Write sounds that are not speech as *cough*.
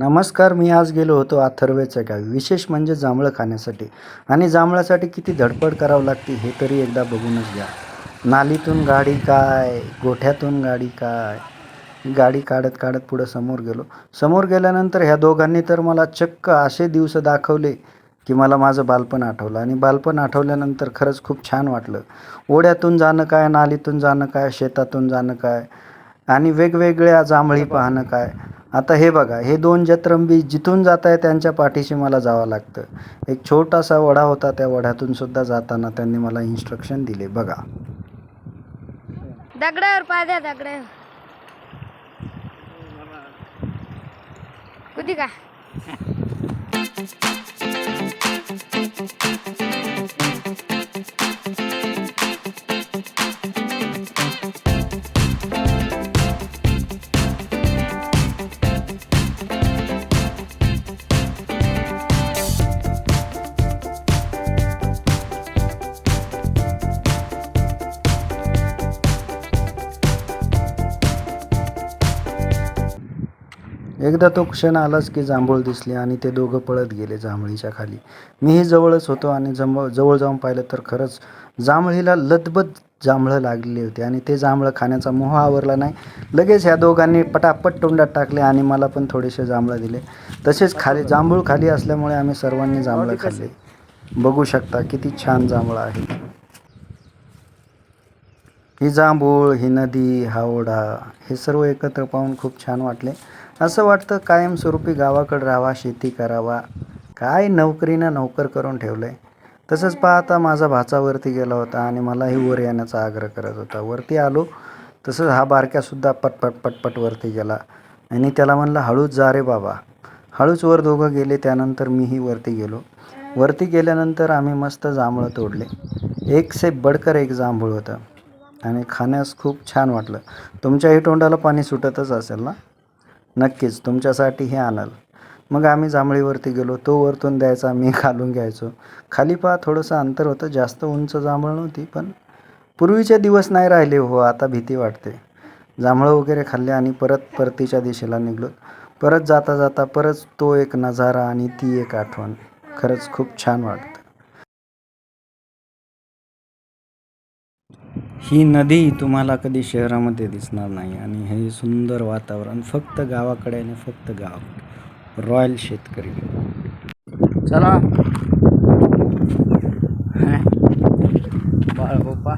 नमस्कार मी आज गेलो होतो अथर्वेच्या गावी. विशेष म्हणजे जांभळं खाण्यासाठी. आणि जांभळासाठी किती धडपड करावं लागते हे तरी एकदा बघूनच घ्या. नालीतून गाडी काय? गोठ्यातून गाडी काय? गाडी काढत काढत पुढं समोर गेलो. समोर गेल्यानंतर ह्या दोघांनी तर मला चक्क असे दिवस दाखवले की मला माझं बालपण आठवलं. आणि बालपण आठवल्यानंतर खरंच खूप छान वाटलं. ओढ्यातून जाणं काय? नालीतून जाणं काय? शेतातून जाणं काय? आणि वेगवेगळ्या जांभळी पाहणं काय? आता हे बघा हे दोन जत्रंबी जिथून जात आहे त्यांच्या पाठीशी मला जावं लागतं. एक छोटासा वडा होता त्या वड्यातून सुद्धा जाताना त्यांनी मला इन्स्ट्रक्शन दिले. बघा. दगडावर पाय द्या दगडावर. कुठे का? एकदा तो क्षण आलाच की जांभूळ दिसली आणि ते दोघं पळत गेले जांभळीच्या खाली. मीही जवळच होतो आणि जम जवळ जाऊन पाहिलं तर खरंच जांभळीला लदबद जांभळं लागलेली होती आणि ते जांभळं खाण्याचा मोह आवरला नाही. लगेच ह्या दोघांनी पटापट तोंडात टाकले आणि मला पण थोडेसे जांभळं दिले. तसेच खाली जांभूळ खाली असल्यामुळे आम्ही सर्वांनी जांभळं खाल्ले. बघू शकता किती छान जांभळं आहे. ही जांभूळ ही नदी हा ओढा हे सर्व एकत्र पाहून खूप छान वाटले. असं वाटतं कायमस्वरूपी गावाकडं राहावा शेती करावा. काय नोकरीनं नोकर करून ठेवलं आहे तसंच पाहता माझा भाचावरती गेला होता आणि मलाही वर येण्याचा आग्रह करत होता. वरती आलो तसंच हा बारक्यासुद्धा पटपट पटपट वरती गेला आणि त्याला म्हणलं हळूच जा रे बाबा. हळूच वर दोघं गेले त्यानंतर मीही वरती गेलो. वरती गेल्यानंतर आम्ही मस्त जांभळं तोडले. एक से बडकर एक जांभूळ होतं. आणि खाण्यास खूप छान वाटलं. तुमच्याही तोंडाला पाणी सुटतच असेल ना? नक्कीच तुमच्यासाठी हे आणल. मग आम्ही जांभळीवरती गेलो. तो वरतून द्यायचा मी *laughs* खालून घ्यायचो. खाली पहा थोडंसं अंतर होतं. जास्त उंच जांभळ नव्हती पण पूर्वीचे दिवस नाही राहिले. हो आता भीती वाटते. जांभळं वगैरे खाल्ले आणि परत परतीच्या दिशेला निघलो. परत जाता जाता परत तो एक नजारा आणि ती एक आठवण. खरंच खूप छान वाटतं. ही नदी तुम्हाला कधी शहरामध्ये दिसणार नाही आणि हे सुंदर वातावरण फक्त गावाकडे आणि फक्त गावाकडे रॉयल शेतकरी. चला. बाळ गोपा.